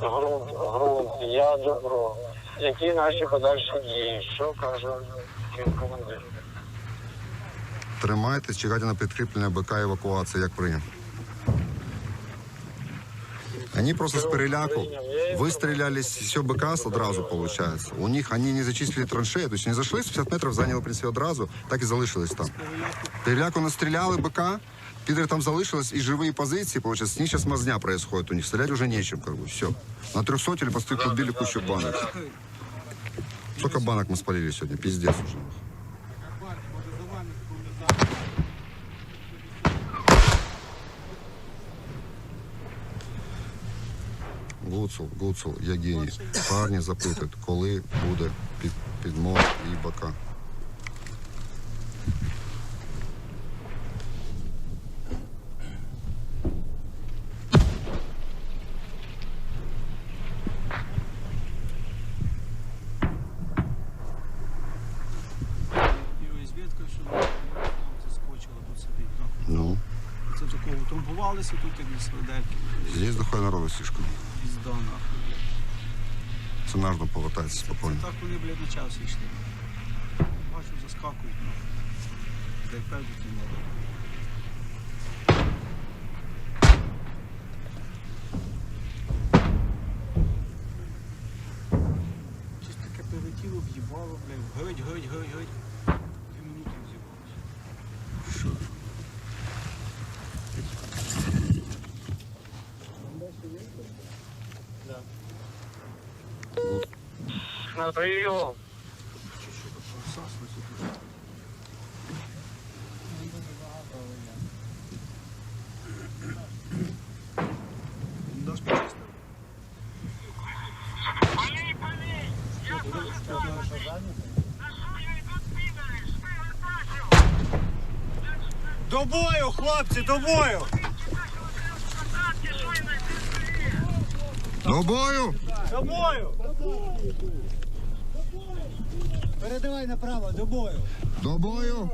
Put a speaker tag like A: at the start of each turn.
A: грунт, грунт, я. Які наші подальші дії? Що каже командир?
B: Тримайтесь, чекайте на підкріплення БК евакуації, як прийняв. Они просто с переляку выстрелялись все БК одразу, получается. У них они не зачистили траншеї, то есть не зайшли з 50 метрів, зайняли в принципі одразу, так і залишились там. Переляку настріляли БК, підери там залишились, і живі позиції, получается, с них сейчас мазня происходит у них, стрелять уже нечем, как бы, все. На 300 или по стыку убили кучу банок. Сколько банок мы спалили сегодня, пиздец уже. Гуцул, Гуцул, я геній. Парні запитують, коли буде під, підмог і бока.
C: Що нам заскочила, тут сидить. нахуй.
B: Ну,
C: Це такого тумбувалися тут, як на
B: здесь доходить народу слишком.
C: Пізда нахуй.
B: Це нужно повертатися спокійно.
C: Так вони, блядь, на час йшли. Бачу, заскакують. Дай певдити не треба. Щось таке прилетіло, в'їбало, блядь. Горить, горить, горить, горить.
A: на
C: прием. До бою, хлопці, до бою!
B: До бою!
C: До бою! Передавай направо, до бою!
B: До бою!